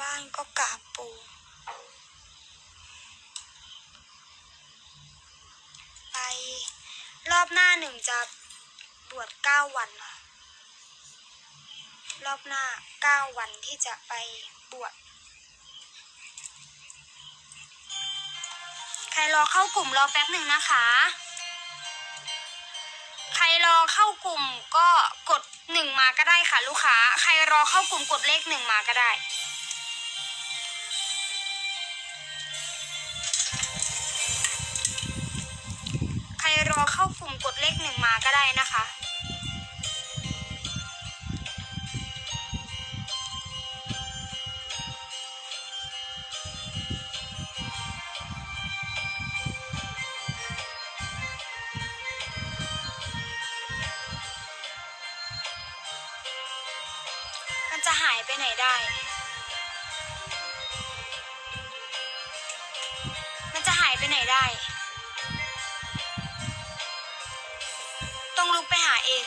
บ้านก็กราบปู่ไปรอบหน้าหนึ่งจะบวชเก้าวัน รอบหน้าเก้าวันที่จะไปบวชใครรอเข้ากลุ่มรอแป๊บหนึ่งนะคะ ใครรอเข้ากลุ่มก็กดหนึ่งมาก็ได้ค่ะลูกค้า ใครรอเข้ากลุ่มกดเลขหนึ่งมาก็ได้ รรอเข้ากลุ่มกดเลขหนึ่งมาก็ได้นะคะมันจะหายไปไหนได้ มันจะหายไปไหนได้าเอง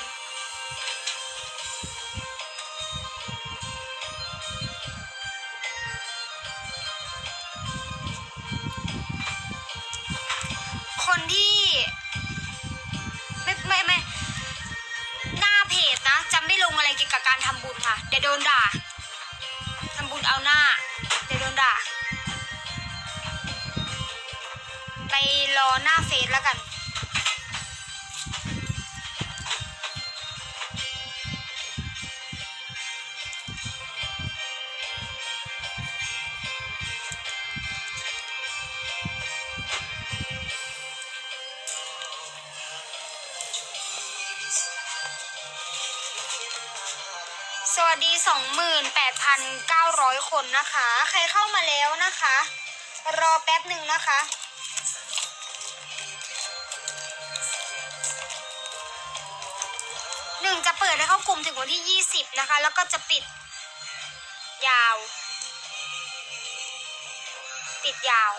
คนที่ไม่ไม่ไม่หน้าเพจนะจะไม่ลงอะไรเกี่ยวกับการทำบุญค่ะเดี๋ยวโดนด่าทำบุญเอาหน้าเดี๋ยวโดนด่า ไปรอหน้าเฟซแล้วกัน วัสดี 28,900 คนนะคะ ใครเข้ามาแล้วนะคะ รอแป๊บหนึ่งนะคะหนึ่งจะเปิดให้เข้ากลุ่มถึงวันที่ 20 นะคะ แล้วก็จะปิดยาว ปิดยาว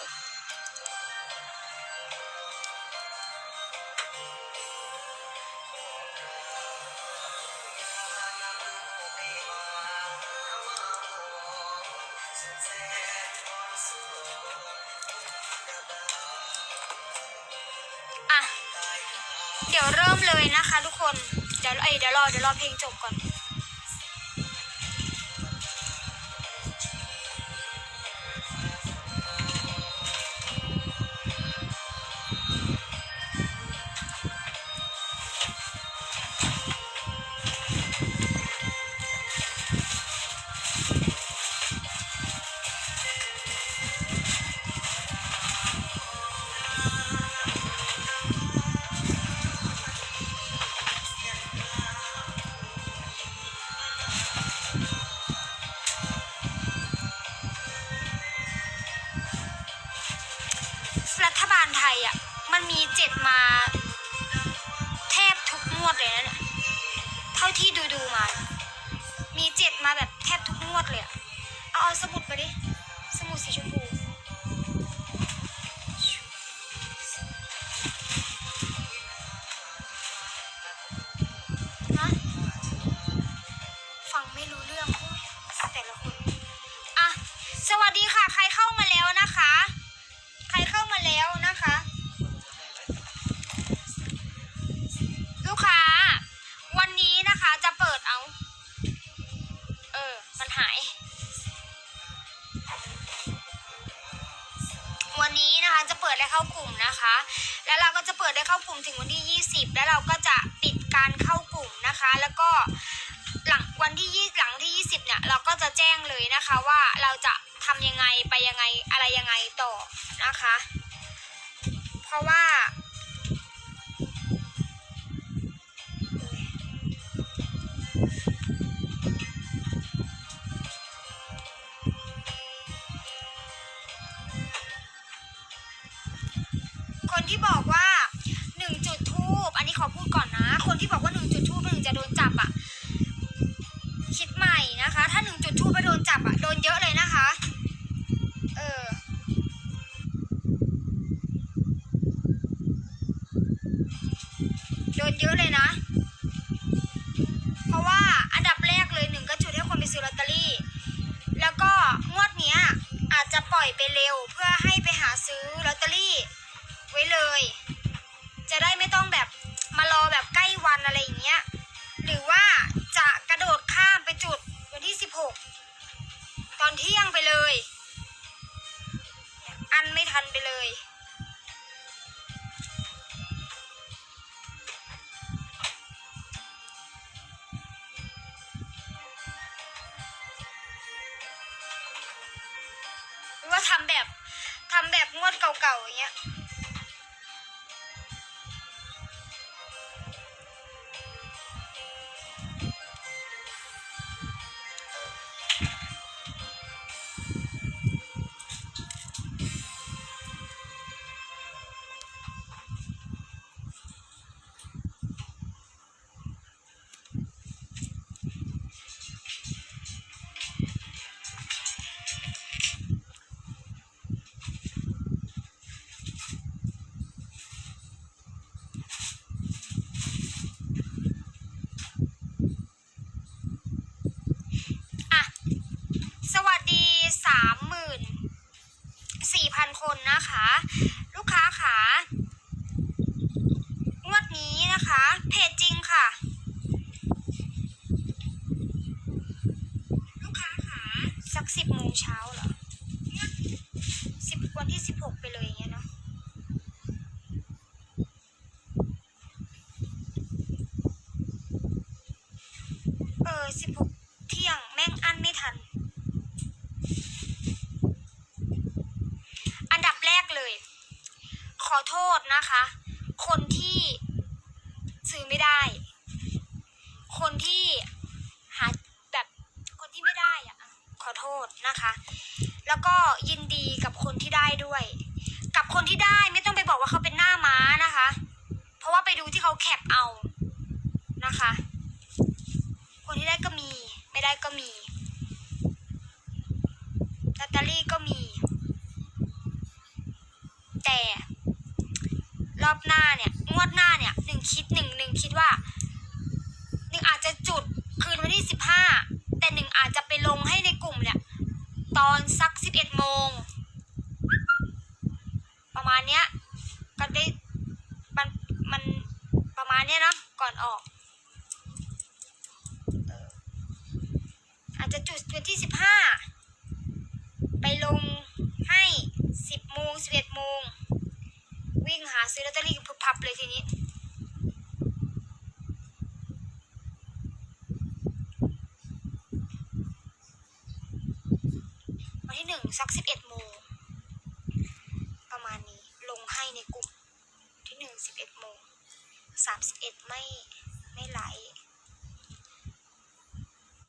เดี๋ยวเริ่มเลยนะคะ ทุกคน เดี๋ยวเอ้ยเดี๋ยวรอเดี๋ยวรอเพลงจบก่อน รัฐบาลไทยอะ มันมีเจ็ดมา แทบทุกงวดเลยนะเนี่ยเท่าที่ดูดูมา มีเจ็ดมาแบบแทบทุกงวดเลยอะเอาเอาสมุดมาดิ นะคะ แล้วเราก็จะเปิดได้เข้ากลุ่มถึงวันที่ 20 แล้วเราก็จะปิดการเข้ากลุ่มนะคะ แล้วก็หลังวันที่ยี่หลังที่ 20 เนี่ยเราก็จะแจ้งเลยนะคะว่าเราจะทำยังไงไปยังไงอะไรยังไงต่อนะคะ เพราะว่า ขอพูดก่อนนะ คนที่บอกว่าหนึ่งจุดทูบหนึ่งจะโดนจับอะคิดใหม่นะคะ ถ้าหนึ่งจุดทูบไปโดนจับอะโดนเยอะเลยนะคะ เออโดนเยอะเลยนะ เพราะว่าอันดับแรกเลยหนึ่งก็จุดให้คนไปซื้อลอตเตอรี่ แล้วก็งวดนี้อาจจะปล่อยไปเร็วเพื่อให้ไปหาซื้อลอตเตอรี่ไว้เลย อแบบใกล้วันอะไรอย่างเงี้ย หรือว่าจะกระโดดข้ามไปจุดวันที่16ตอนเที่ยงไปเลย อันไม่ทันไปเลย หรือว่าทำแบบทำแบบงวดเก่าๆอย่างเงี้ย สิบโมงเช้าเหรอสิบวันที่สิบหกไปเลยอย่างเงี้ยเนาะเออสิบหกเที่ยงแม่งอั้นไม่ทัน อันดับแรกเลย ขอโทษนะคะ คนที่ซื้อไม่ได้ คนที่หาแบบคนที่ไม่ได้อะขอโทษ นะคะ แล้วก็ยินดีกับคนที่ได้ด้วย กับคนที่ได้ไม่ต้องไปบอกว่าเขาเป็นหน้าม้านะคะ เพราะว่าไปดูที่เขาแคปเอานะคะ คนที่ได้ก็มี ไม่ได้ก็มีลอตเตอรี่ก็มี แต่รอบหน้าเนี่ย งวดหน้าเนี่ยหนึ่งคิดหนึ่งหนึ่งคิดว่าหนึ่งอาจจะจุดคืนวันที่สิบห้าแต่หนึ่งอาจจะไปลงให้ในกลุ่มเนี่ย ตอนสักสิบเอ็ดโมง ประมาณเนี้ย ก็ได้มันมันประมาณเนี้ยเนาะก่อนออก อาจจะจุดวันที่สิบห้าไปลงให้สิบโมงสิบเอ็ดโมงวิ่งหาซื้อลอตเตอรี่กันพึบพับเลยทีนี้วันที่หนึ่งสักสิบเอ็ดโมงประมาณนี้ลงให้ในกลุ่มที่หนึ่งสิบเอ็ดโมงสามสิบเอ็ดไม่ไม่ไหล